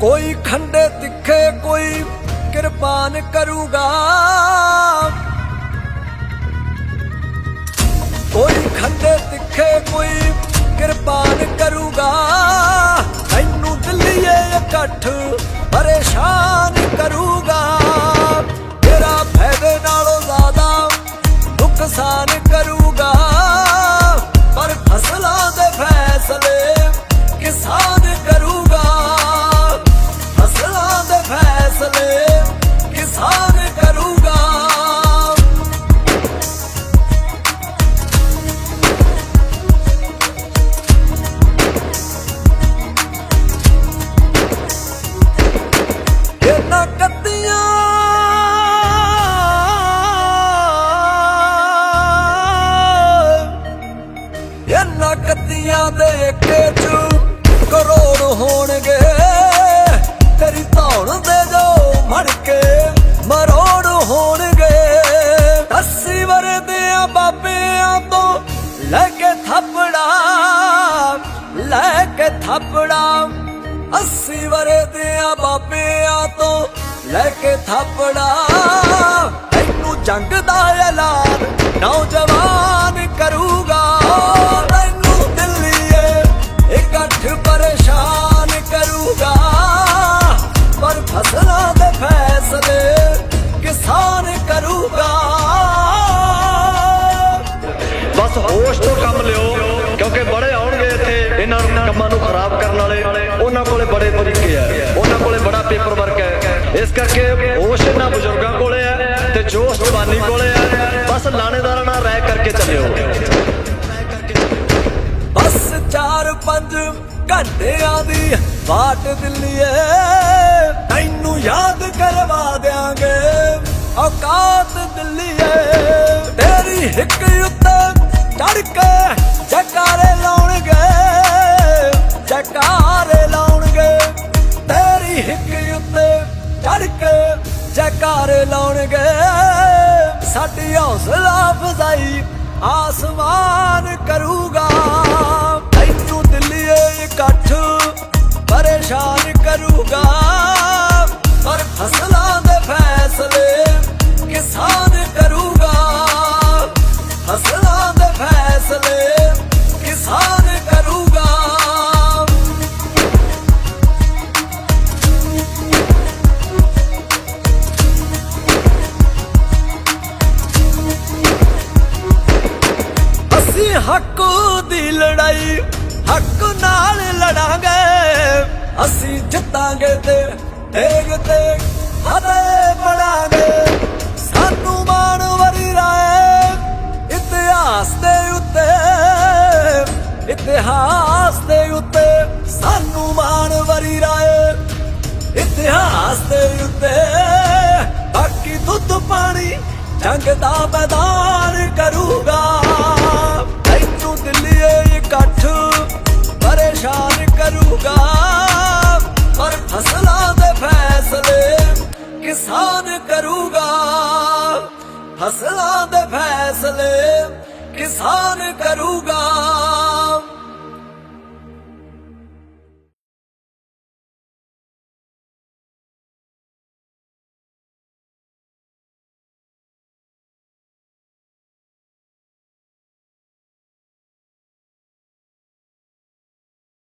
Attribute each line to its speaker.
Speaker 1: ਕੋਈ ਖੰਡੇ ਤਿੱਖੇ ਕੋਈ ਕਿਰਪਾਨ ਕਰੂਗਾ। ਫੈਸਲੇ ਥੱਪੜਾ ਅੱਸੀ ਵਰਦਿਆਂ ਬਾਬਿਆਂ ਤੋਂ ਲੈ ਕੇ ਥਾਪੜਾ। ਤੈਨੂੰ ਜੰਗ ਦਾ ਐਲਾਨ ਨੌਜਵਾਨ
Speaker 2: ਇਹਨਾਂ ਕੰਮਾਂ ਨੂੰ ਖਰਾਬ ਕਰਨ ਵਾਲੇ ਉਹਨਾਂ ਕੋਲੇ ਬੜੇ ਤਰੀਕੇ ਆ। ਉਹਨਾਂ ਕੋਲੇ ਬੜਾ ਪੇਪਰ ਵਰਕ ਹੈ ਇਸ ਕਰਕੇ ਹੋਸ਼ ਇਹਨਾਂ ਬਜ਼ੁਰਗਾਂ ਕੋਲੇ ਆ ਤੇ ਜੋਸ਼ ਜਵਾਨੀ ਕੋਲੇ ਆ। ਬਸ ਲਾਣੇਦਾਰਾਂ ਨਾਲ ਰਾਇ ਕਰਕੇ ਚੱਲਿਓ।
Speaker 1: ਬਸ 4-5 ਘੰਟਿਆਂ ਦੀ ਬਾਟ ਦਿੱਲੀਏ ਤੈਨੂੰ ਯਾਦ ਕਰਵਾ ਦਿਆਂਗੇ। ਔਕਾਤ ਦਿੱਲੀਏ ਤੇਰੀ ਹਿੱਕ ਉੱਤੇ ਚੜ ਕੇ ਜਕਾਰੇ ਲਾਉਣਗੇ। ਸਾਡੀ ਹੌਸਲਾ ਅਫਜ਼ਾਈ ਆਸਮਾਨ ਕਰੂਗਾ। ਤੈਨੂੰ ਦਿੱਲੀਏ ਇਕੱਠ ਪਰੇਸ਼ਾਨ ਕਰੂਗਾ। ਅਸੀਂ ਹੱਕ ਦੀ ਲੜਾਈ, ਹੱਕ ਨਾਲ ਲੜਾਂਗੇ। ਅਸੀਂ ਜਿੱਤਾਂਗੇ ਤੇ ਤੇਗ ਤੇ ਫਤਿਹ ਪੜਾਂਗੇ ਸਾਨੂੰ ਮਾਣ ਵਰੀ ਰਾਏ ਇਤਿਹਾਸ ਦੇ ਉੱਤੇ, ਇਤਿਹਾਸ ਦੇ ਉੱਤੇ ਸਾਨੂੰ ਮਾਣ ਵਰੀ ਰਾਏ ਇਤਿਹਾਸ ਦੇ ਉੱਤੇ। ਬਾਕੀ ਦੁੱਧ ਪਾਣੀ ਜੰਗ ਦਾ ਮੈਦਾਨ ਇਕੱਠ ਪਰੇਸ਼ਾਨ ਕਰੂਗਾ। ਪਰ ਫਸਲਾਂ ਦੇ ਫੈਸਲੇ ਕਿਸਾਨ ਕਰੂਗਾ। ਫਸਲਾਂ ਦੇ ਫੈਸਲੇ ਕਿਸਾਨ ਕਰੂਗਾ।